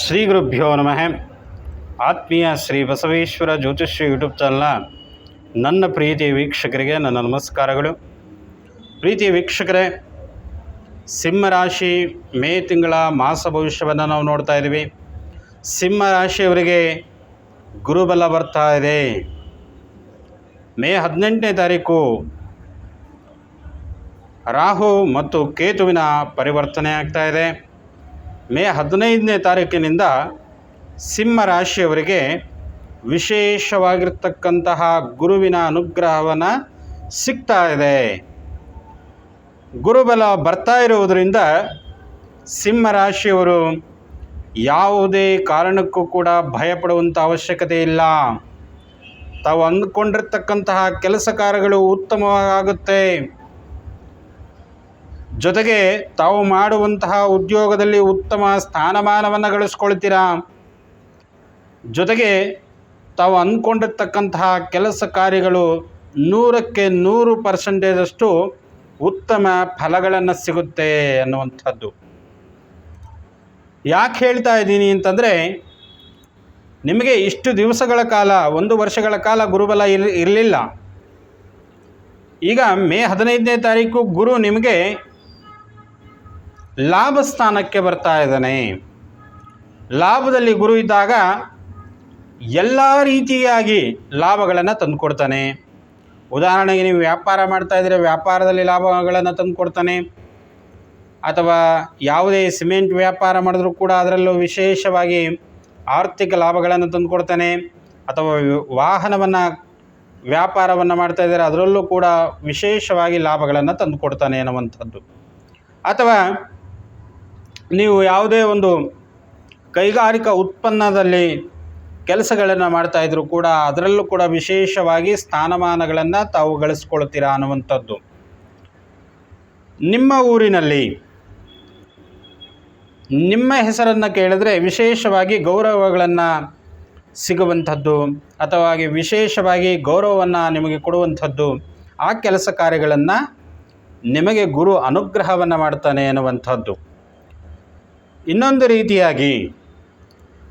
ಶ್ರೀ ಗುರುಭ್ಯೋ ನಮಃ. ಆತ್ಮೀಯ ಶ್ರೀ ಬಸವೇಶ್ವರ ಜ್ಯೋತಿಷ್ಯ ಯೂಟ್ಯೂಬ್ ಚಾನಲ್ನ ನನ್ನ ಪ್ರೀತಿಯ ವೀಕ್ಷಕರಿಗೆ ನನ್ನ ನಮಸ್ಕಾರಗಳು. ಪ್ರೀತಿಯ ವೀಕ್ಷಕರೇ ಸಿಂಹರಾಶಿ ಮೇ ತಿಂಗಳ ಮಾಸ ಭವಿಷ್ಯವನ್ನು ನಾವು ನೋಡ್ತಾ ಇದ್ದೀವಿ. ಸಿಂಹರಾಶಿಯವರಿಗೆ ಗುರುಬಲ ಬರ್ತಾ ಇದೆ. ಮೇ ಹದಿನೆಂಟನೇ ತಾರೀಕು ರಾಹು ಮತ್ತು ಕೇತುವಿನ ಪರಿವರ್ತನೆ ಆಗ್ತಾ ಇದೆ. ಮೇ ಹದಿನೈದನೇ ತಾರೀಕಿನಿಂದ ಸಿಂಹ ರಾಶಿಯವರಿಗೆ ವಿಶೇಷವಾಗಿರ್ತಕ್ಕಂತಹ ಗುರುವಿನ ಅನುಗ್ರಹವನ್ನು ಸಿಗ್ತಾ ಇದೆ. ಗುರುಬಲ ಬರ್ತಾ ಇರುವುದರಿಂದ ಸಿಂಹ ರಾಶಿಯವರು ಯಾವುದೇ ಕಾರಣಕ್ಕೂ ಕೂಡ ಭಯಪಡುವಂಥ ಅವಶ್ಯಕತೆ ಇಲ್ಲ. ತಾವು ಅಂದುಕೊಂಡಿರ್ತಕ್ಕಂತಹ ಕೆಲಸ ಕಾರ್ಯಗಳು ಉತ್ತಮವಾಗುತ್ತೆ. ಜೊತೆಗೆ ತಾವು ಮಾಡುವಂತಹ ಉದ್ಯೋಗದಲ್ಲಿ ಉತ್ತಮ ಸ್ಥಾನಮಾನವನ್ನು ಗಳಿಸ್ಕೊಳ್ತೀರಾ? ಜೊತೆಗೆ ತಾವು ಅಂದ್ಕೊಂಡಿರ್ತಕ್ಕಂತಹ ಕೆಲಸ ಕಾರ್ಯಗಳು ನೂರಕ್ಕೆ ನೂರು ಪರ್ಸೆಂಟೇಜಷ್ಟು ಉತ್ತಮ ಫಲಗಳನ್ನು ಸಿಗುತ್ತೆ ಅನ್ನುವಂಥದ್ದು. ಯಾಕೆ ಹೇಳ್ತಾ ಇದ್ದೀನಿ ಅಂತಂದರೆ, ನಿಮಗೆ ಇಷ್ಟು ದಿವಸಗಳ ಕಾಲ, ಒಂದು ವರ್ಷಗಳ ಕಾಲ ಗುರುಬಲ ಇರ್, ಇರಲಿಲ್ಲ. ಈಗ ಮೇ ಹದಿನೈದನೇ ತಾರೀಕು ಗುರು ನಿಮಗೆ ಲಾಭ ಸ್ಥಾನಕ್ಕೆ ಬರ್ತಾ ಇದ್ದಾನೆ. ಲಾಭದಲ್ಲಿ ಗುರು ಇದ್ದಾಗ ಎಲ್ಲ ರೀತಿಯಾಗಿ ಲಾಭಗಳನ್ನು ತಂದುಕೊಡ್ತಾನೆ. ಉದಾಹರಣೆಗೆ ನೀವು ವ್ಯಾಪಾರ ಮಾಡ್ತಾ ಇದ್ದರೆ, ವ್ಯಾಪಾರದಲ್ಲಿ ಲಾಭಗಳನ್ನು ತಂದುಕೊಡ್ತಾನೆ. ಅಥವಾ ಯಾವುದೇ ಸಿಮೆಂಟ್ ವ್ಯಾಪಾರ ಮಾಡಿದ್ರೂ ಕೂಡ ಅದರಲ್ಲೂ ವಿಶೇಷವಾಗಿ ಆರ್ಥಿಕ ಲಾಭಗಳನ್ನು ತಂದುಕೊಡ್ತಾನೆ. ಅಥವಾ ವಾಹನವನ್ನು, ವ್ಯಾಪಾರವನ್ನು ಮಾಡ್ತಾ ಇದ್ದಾರೆ, ಅದರಲ್ಲೂ ಕೂಡ ವಿಶೇಷವಾಗಿ ಲಾಭಗಳನ್ನು ತಂದುಕೊಡ್ತಾನೆ ಅನ್ನುವಂಥದ್ದು. ಅಥವಾ ನೀವು ಯಾವುದೇ ಒಂದು ಕೈಗಾರಿಕಾ ಉತ್ಪನ್ನದಲ್ಲಿ ಕೆಲಸಗಳನ್ನು ಮಾಡ್ತಾ ಇದ್ರು ಕೂಡ ಅದರಲ್ಲೂ ಕೂಡ ವಿಶೇಷವಾಗಿ ಸ್ಥಾನಮಾನಗಳನ್ನು ತಾವು ಗಳಿಸ್ಕೊಳ್ತೀರಾ ಅನ್ನುವಂಥದ್ದು. ನಿಮ್ಮ ಊರಿನಲ್ಲಿ ನಿಮ್ಮ ಹೆಸರನ್ನು ಕೇಳಿದ್ರೆ ವಿಶೇಷವಾಗಿ ಗೌರವಗಳನ್ನು ಸಿಗುವಂಥದ್ದು ಅಥವಾ ವಿಶೇಷವಾಗಿ ಗೌರವವನ್ನು ನಿಮಗೆ ಕೊಡುವಂಥದ್ದು ಆ ಕೆಲಸ ಕಾರ್ಯಗಳನ್ನು ನಿಮಗೆ ಗುರು ಅನುಗ್ರಹವನ್ನು ಮಾಡ್ತಾನೆ ಅನ್ನುವಂಥದ್ದು. ಇನ್ನೊಂದು ರೀತಿಯಾಗಿ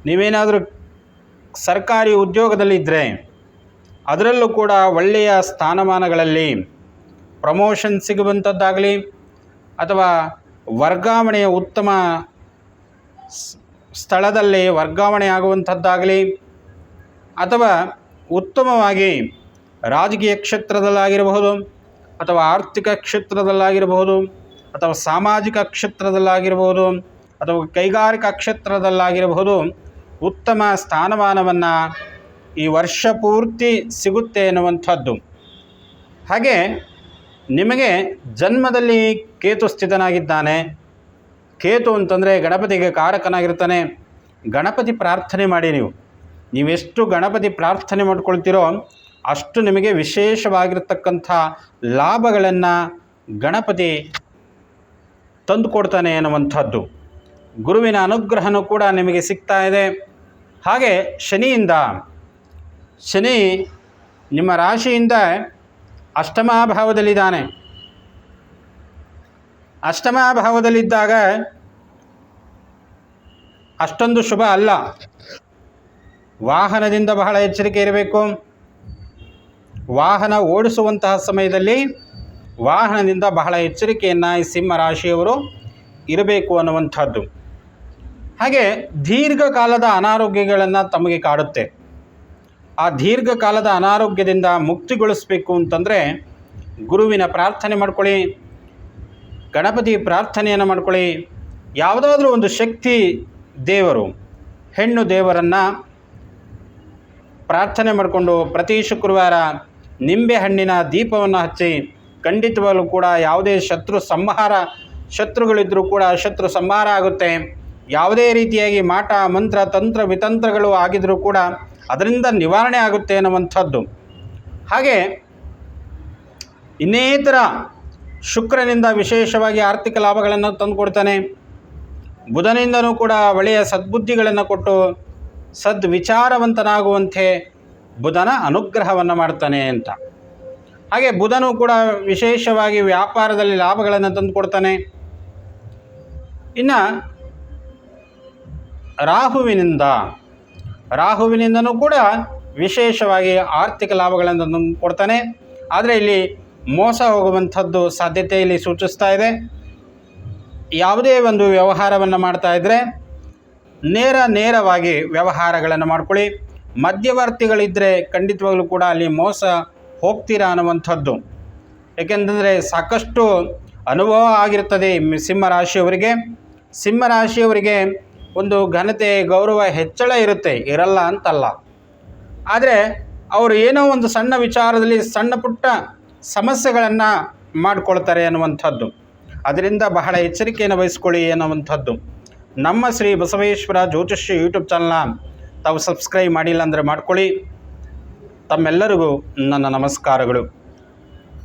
ನೀವೇನಾದರೂ ಸರ್ಕಾರಿ ಉದ್ಯೋಗದಲ್ಲಿದ್ದರೆ ಅದರಲ್ಲೂ ಕೂಡ ಒಳ್ಳೆಯ ಸ್ಥಾನಮಾನಗಳಲ್ಲಿ ಪ್ರಮೋಷನ್ ಸಿಗುವಂಥದ್ದಾಗಲಿ ಅಥವಾ ವರ್ಗಾವಣೆಯ ಉತ್ತಮ ಸ್ಥಳದಲ್ಲಿ ವರ್ಗಾವಣೆ ಆಗುವಂಥದ್ದಾಗಲಿ ಅಥವಾ ಉತ್ತಮವಾಗಿ ರಾಜಕೀಯ ಕ್ಷೇತ್ರದಲ್ಲಾಗಿರಬಹುದು ಅಥವಾ ಆರ್ಥಿಕ ಕ್ಷೇತ್ರದಲ್ಲಾಗಿರಬಹುದು ಅಥವಾ ಸಾಮಾಜಿಕ ಕ್ಷೇತ್ರದಲ್ಲಾಗಿರಬಹುದು ಅಥವಾ ಕೈಗಾರಿಕಾ ಕ್ಷೇತ್ರದಲ್ಲಾಗಿರಬಹುದು, ಉತ್ತಮ ಸ್ಥಾನಮಾನವನ್ನು ಈ ವರ್ಷ ಪೂರ್ತಿ ಸಿಗುತ್ತೆ ಎನ್ನುವಂಥದ್ದು. ಹಾಗೆ ನಿಮಗೆ ಜನ್ಮದಲ್ಲಿ ಕೇತು ಸ್ಥಿತನಾಗಿದ್ದಾನೆ. ಕೇತು ಅಂತಂದರೆ ಗಣಪತಿಗೆ ಕಾರಕನಾಗಿರ್ತಾನೆ. ಗಣಪತಿ ಪ್ರಾರ್ಥನೆ ಮಾಡಿ ನೀವು. ನೀವೆಷ್ಟು ಗಣಪತಿ ಪ್ರಾರ್ಥನೆ ಮಾಡ್ಕೊಳ್ತೀರೋ ಅಷ್ಟು ನಿಮಗೆ ವಿಶೇಷವಾಗಿರ್ತಕ್ಕಂಥ ಲಾಭಗಳನ್ನು ಗಣಪತಿ ತಂದುಕೊಡ್ತಾನೆ ಅನ್ನುವಂಥದ್ದು ಗುರುವಿನ ಅನುಗ್ರಹನೂ ಕೂಡ ನಿಮಗೆ ಸಿಗ್ತಾ ಇದೆ. ಹಾಗೆ ಶನಿಯಿಂದ, ಶನಿ ನಿಮ್ಮ ರಾಶಿಯಿಂದ ಅಷ್ಟಮಾಭಾವದಲ್ಲಿದ್ದಾನೆ. ಅಷ್ಟಮಾಭಾವದಲ್ಲಿದ್ದಾಗ ಅಷ್ಟೊಂದು ಶುಭ ಅಲ್ಲ. ವಾಹನದಿಂದ ಬಹಳ ಎಚ್ಚರಿಕೆ ಇರಬೇಕು. ವಾಹನ ಓಡಿಸುವಂತಹ ಸಮಯದಲ್ಲಿ ವಾಹನದಿಂದ ಬಹಳ ಎಚ್ಚರಿಕೆಯನ್ನು ಈ ಸಿಂಹ ರಾಶಿಯವರು ಇರಬೇಕು ಅನ್ನುವಂಥದ್ದು. ಹಾಗೆ ದೀರ್ಘಕಾಲದ ಅನಾರೋಗ್ಯಗಳನ್ನು ತಮಗೆ ಕಾಡುತ್ತೆ. ಆ ದೀರ್ಘಕಾಲದ ಅನಾರೋಗ್ಯದಿಂದ ಮುಕ್ತಿಗೊಳಿಸಬೇಕು ಅಂತಂದರೆ ಗುರುವಿನ ಪ್ರಾರ್ಥನೆ ಮಾಡ್ಕೊಳ್ಳಿ, ಗಣಪತಿ ಪ್ರಾರ್ಥನೆಯನ್ನು ಮಾಡ್ಕೊಳ್ಳಿ. ಯಾವುದಾದ್ರೂ ಒಂದು ಶಕ್ತಿ ದೇವರು, ಹೆಣ್ಣು ದೇವರನ್ನು ಪ್ರಾರ್ಥನೆ ಮಾಡಿಕೊಂಡು ಪ್ರತಿ ಶುಕ್ರವಾರ ನಿಂಬೆ ಹಣ್ಣಿನ ದೀಪವನ್ನು ಹಚ್ಚಿ, ಖಂಡಿತವಾಗಲೂ ಕೂಡ ಯಾವುದೇ ಶತ್ರು ಸಂಹಾರ ಶತ್ರುಗಳಿದ್ದರೂ ಕೂಡ ಶತ್ರು ಸಂಹಾರ ಆಗುತ್ತೆ. ಯಾವುದೇ ರೀತಿಯಾಗಿ ಮಾಟ, ಮಂತ್ರ, ತಂತ್ರ, ವಿತಂತ್ರಗಳು ಆಗಿದ್ರೂ ಕೂಡ ಅದರಿಂದ ನಿವಾರಣೆ ಆಗುತ್ತೆ ಅನ್ನುವಂಥದ್ದು ಹಾಗೆ ಇನ್ನೇತರ ಶುಕ್ರನಿಂದ ವಿಶೇಷವಾಗಿ ಆರ್ಥಿಕ ಲಾಭಗಳನ್ನು ತಂದುಕೊಡ್ತಾನೆ. ಬುಧನಿಂದನೂ ಕೂಡ ಒಳ್ಳೆಯ ಸದ್ಬುದ್ಧಿಗಳನ್ನು ಕೊಟ್ಟು ಸದ್ವಿಚಾರವಂತನಾಗುವಂತೆ ಬುಧನ ಅನುಗ್ರಹವನ್ನು ಮಾಡ್ತಾನೆ ಅಂತ. ಹಾಗೆ ಬುಧನು ಕೂಡ ವಿಶೇಷವಾಗಿ ವ್ಯಾಪಾರದಲ್ಲಿ ಲಾಭಗಳನ್ನು ತಂದುಕೊಡ್ತಾನೆ. ಇನ್ನು ರಾಹುವಿನಿಂದ, ರಾಹುವಿನಿಂದನೂ ಕೂಡ ವಿಶೇಷವಾಗಿ ಆರ್ಥಿಕ ಲಾಭಗಳನ್ನು ಕೊಡ್ತಾನೆ. ಆದರೆ ಇಲ್ಲಿ ಮೋಸ ಹೋಗುವಂಥದ್ದು ಸಾಧ್ಯತೆ ಇಲ್ಲಿ ಸೂಚಿಸ್ತಾ ಇದೆ. ಯಾವುದೇ ಒಂದು ವ್ಯವಹಾರವನ್ನು ಮಾಡ್ತಾ ಇದ್ದರೆ ನೇರ ನೇರವಾಗಿ ವ್ಯವಹಾರಗಳನ್ನು ಮಾಡ್ಕೊಳ್ಳಿ. ಮಧ್ಯವರ್ತಿಗಳಿದ್ದರೆ ಖಂಡಿತವಾಗಲೂ ಕೂಡ ಅಲ್ಲಿ ಮೋಸ ಹೋಗ್ತೀರಾ ಅನ್ನುವಂಥದ್ದು. ಏಕೆಂತಂದರೆ ಸಾಕಷ್ಟು ಅನುಭವ ಆಗಿರ್ತದೆ ಸಿಂಹರಾಶಿಯವರಿಗೆ ಸಿಂಹರಾಶಿಯವರಿಗೆ ಸಿಂಹ ರಾಶಿಯವರಿಗೆ ಒಂದು ಘನತೆ, ಗೌರವ, ಹೆಚ್ಚಳ ಇರುತ್ತೆ. ಇರಲ್ಲ ಅಂತಲ್ಲ. ಆದರೆ ಅವರು ಏನೋ ಒಂದು ಸಣ್ಣ ವಿಚಾರದಲ್ಲಿ ಸಣ್ಣ ಪುಟ್ಟ ಸಮಸ್ಯೆಗಳನ್ನು ಮಾಡಿಕೊಳ್ತಾರೆ ಅನ್ನುವಂಥದ್ದು. ಅದರಿಂದ ಬಹಳ ಎಚ್ಚರಿಕೆಯನ್ನು ವಹಿಸ್ಕೊಳ್ಳಿ ಅನ್ನುವಂಥದ್ದು. ನಮ್ಮ ಶ್ರೀ ಬಸವೇಶ್ವರ ಜ್ಯೋತಿಷ್ಯ ಯೂಟ್ಯೂಬ್ ಚಾನಲ್ನ ತಾವು ಸಬ್ಸ್ಕ್ರೈಬ್ ಮಾಡಿಲ್ಲ ಅಂದರೆ ಮಾಡ್ಕೊಳ್ಳಿ. ತಮ್ಮೆಲ್ಲರಿಗೂ ನನ್ನ ನಮಸ್ಕಾರಗಳು.